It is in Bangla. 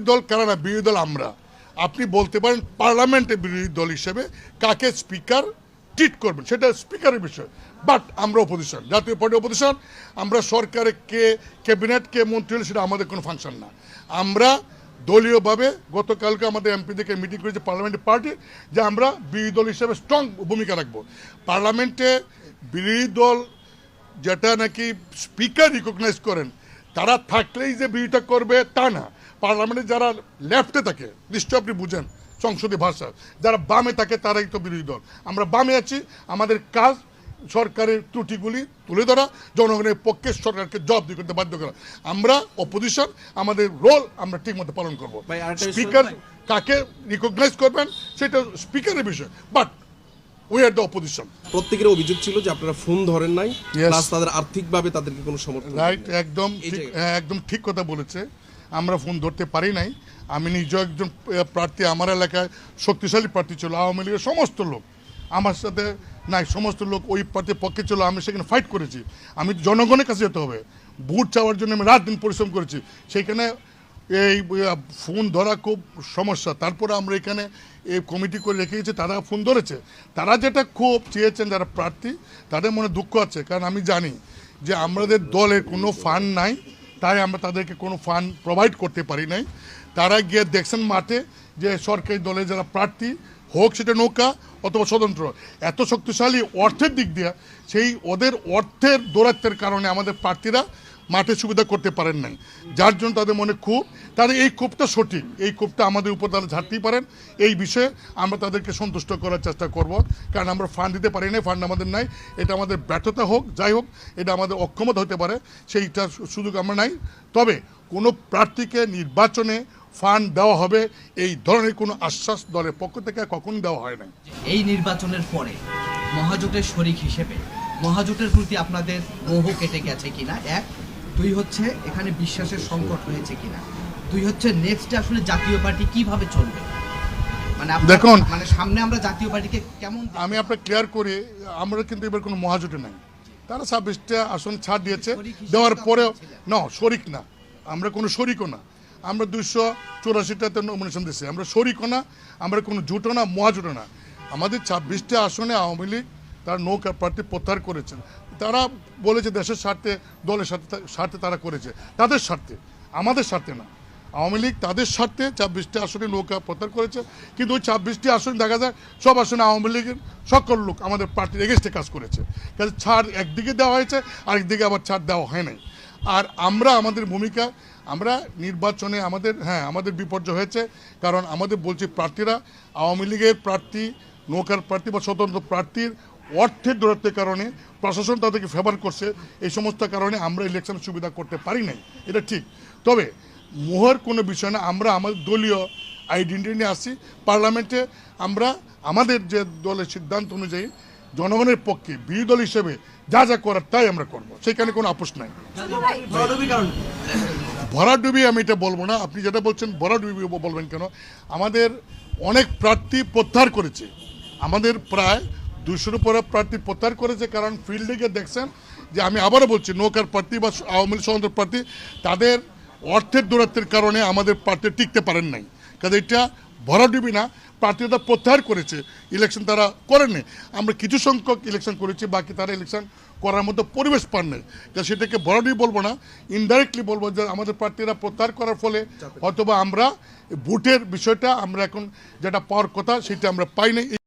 বিরোধী দল কারা না? বিরোধী দল আমরা। আপনি বলতে পারেন পার্লামেন্টে বিরোধী দল হিসেবে কাকে স্পিকার ট্রিট করবেন? সেটা স্পিকারের বিষয়। বাট আমরা অপোজিশন জাতীয় পার্টি অপোজিশন আমরা সরকারে কে ক্যাবিনেট কে মন্ত্রী হলে সেটা আমাদের কোনো ফাংশন না। আমরা দলীয়ভাবে গতকালকে আমাদের এমপিদেরকে মিটিং করেছে পার্লামেন্টের পার্টি যে আমরা বিরোধী দল হিসেবে স্ট্রং ভূমিকা রাখব। পার্লামেন্টে বিরোধী দল যেটা নাকি স্পিকার রিকগনাইজ করেন, তারা থাকলেই যে বিরোধিতা করবে তা না। পার্লামেন্টে যারা লেফটে থাকে নিশ্চয় আপনি বুঝেন সংসদীয় ভাষা যারা বামে থাকে তারাই তো বিরোধী দল। আমরা বামে আছি আমাদের কাজ সরকারের ত্রুটিগুলি তুলে ধরা জনগণের পক্ষে সরকারকে জবাবদি করতে বাধ্য করা। আমরা অপোজিশন আমাদের রোল আমরা ঠিকমতো পালন করব। স্পিকার কাকে রিকগনাইজ করবেন সেটা স্পিকারের বিষয় but we are the opposition প্রত্যেকের অভিযোগ ছিল যে আপনারা ফোন ধরেন নাই. প্লাস তাদের আর্থিকভাবে তাদেরকে কোনো সমর্থন রাইট একদম একদম ঠিক কথা বলেছে। আমরা ফোন ধরতে পারি নাই। আমি নিজেও একজন প্রার্থী, আমার এলাকায় শক্তিশালী প্রার্থী ছিল, আওয়ামী লীগের সমস্ত লোক। আমার সাথে নাই, সমস্ত লোক ওই প্রার্থীর পক্ষে ছিল, আমি সেখানে ফাইট করেছি। আমি জনগণের কাছে যেতে হবে। ভোট চাওয়ার জন্য আমি রাত দিন পরিশ্রম করেছি। সেইখানে এই ফোন ধরা খুব সমস্যা। তারপরে আমরা এখানে এই কমিটি করে রেখে গেছি, তারা ফোন ধরেছে। তারা যেটা খুব চেয়েছেন, যারা প্রার্থী, তাদের মনে দুঃখ আছে। কারণ আমি জানি যে আমাদের দলের কোনো ফান্ড নাই। তাই আমরা তাদেরকে কোনো ফান্ড প্রোভাইড করতে পারি নাই। তারা গিয়ে দেখছেন মাঠে যে সরকারি দলের যারা প্রার্থী, হোক সেটা নৌকা অথবা স্বতন্ত্র, এত শক্তিশালী অর্থের দিক দিয়ে সেই ওদের অর্থের দৌরাত্বের কারণে আমাদের প্রার্থীরা মাঠে সুবিধা করতে পারেন নাই। যার জন্য তাদের মনে ক্ষোভ তাদের এই ক্ষোভটা সঠিক, এই ক্ষোভটা আমাদের উপর তারা ঝাড়তেই পারেন। এই বিষয়ে আমরা তাদেরকে সন্তুষ্ট করার চেষ্টা করব, কারণ আমরা ফান্ড দিতে পারি না ফান্ড আমাদের নাই। এটা আমাদের ব্যর্থতা হোক, যাই হোক, এটা আমাদের অক্ষমতা হতে পারে, সেইটা সুযোগ আমরা নাই। তবে কোনো প্রার্থীকে নির্বাচনে ফান্ড দেওয়া হবে, এই ধরনের কোনো আশ্বাস দলের পক্ষ থেকে কখন দেওয়া হয় নাই। এই নির্বাচনের পরে মহাজোটের শরিক হিসেবে, মহাজোটের প্রতি আপনাদের মোহ কেটে গেছে কিনা? এক দুই হচ্ছে এখানে বিশ্বাসের সংকট হয়েছে কিনা। দুই হচ্ছে নেক্সট আসলে জাতীয় পার্টি কীভাবে চলবে? মানে দেখুন। মানে সামনে আমরা জাতীয় পার্টিকে কেমন আমি আপনার ক্লিয়ার করি আমরা কিন্তু এবার কোনো মহাজোটে নাই। তারা ছাব্বিশটা আসন ছাড় দিয়েছে। দেওয়ার পরেও না শরিক না। আমরা কোনো শরিকও না। আমরা দুইশো চৌরাশিটাতে নমিনেশন দিচ্ছি আমরা শরিকও না আমরা কোনো জুটো না মহাজোটও না। আমাদের ছাব্বিশটা আসনে আওয়ামী লীগ তার নৌকা প্রার্থী প্রত্যাহার করেছেন। তারা বলেছে দেশের স্বার্থে, দলের স্বার্থে স্বার্থে তারা করেছে। তাদের স্বার্থে, আমাদের স্বার্থে না। আওয়ামী লীগ তাদের স্বার্থে ছাব্বিশটি আসনে নৌকা প্রত্যাহার করেছে। কিন্তু ওই ছাব্বিশটি আসন দেখা যায়, সব আসনে আওয়ামী লীগের সকল লোক আমাদের পার্টির এগেস্টে কাজ করেছে। কাজে ছাড় একদিকে দেওয়া হয়েছে, আরেকদিকে আবার ছাড় দেওয়া হয় নাই। আর আমরা আমাদের ভূমিকা, আমরা নির্বাচনে আমাদের হ্যাঁ আমাদের বিপর্যয় হয়েছে। কারণ আমাদের বলছি প্রার্থীরা, আওয়ামী লীগের প্রার্থী, নৌকার প্রার্থী বা স্বতন্ত্র প্রার্থীর অর্থের দূরত্বের কারণে প্রশাসন তাদেরকে ফেভার করছে, এই সমস্ত কারণে আমরা ইলেকশনের সুবিধা করতে পারি নাই। এটা ঠিক। তবে মোহর কোনো বিষয় না, আমরা আমাদের দলীয় আইডেন্টিটি নিয়ে আসছি। পার্লামেন্টে আমরা আমাদের যে দলের সিদ্ধান্ত অনুযায়ী জনগণের পক্ষে বিরোধী দল হিসেবে যা যা করার তাই আমরা করব। সেখানে কোনো আপোষ নাই। ভরাডুবি আমি এটা বলব না। আপনি যেটা বলছেন ভরাডুবি বলবেন কেন? আমাদের অনেক প্রার্থী প্রত্যাহার করেছে। আমাদের প্রায় দুশোর উপরে প্রার্থী প্রত্যাহার করেছে কারণ ফিল্ডে গিয়ে দেখছেন যে আমি আবারও বলছি নৌকার প্রার্থী বা আওয়ামী লীগ স্বতন্ত্র প্রার্থী তাদের অর্থের দূরত্বের কারণে আমাদের প্রার্থী টিকতে পারেন নাই। কাজে এটা ভরাডুবি না প্রার্থীরা প্রত্যাহার করেছে ইলেকশন তারা করেননি। আমরা কিছু সংখ্যক ইলেকশন করেছি বাকি তারা ইলেকশন করার মতো পরিবেশ পান নাই। তা সেটাকে বড়ডি বলব না ইনডাইরেক্টলি বলব যে আমাদের প্রার্থীরা প্রত্যাহার করার ফলে হয়তোবা আমরা ভোটের বিষয়টা আমরা এখন যেটা পাওয়ার কথা সেটা আমরা পাই নাই।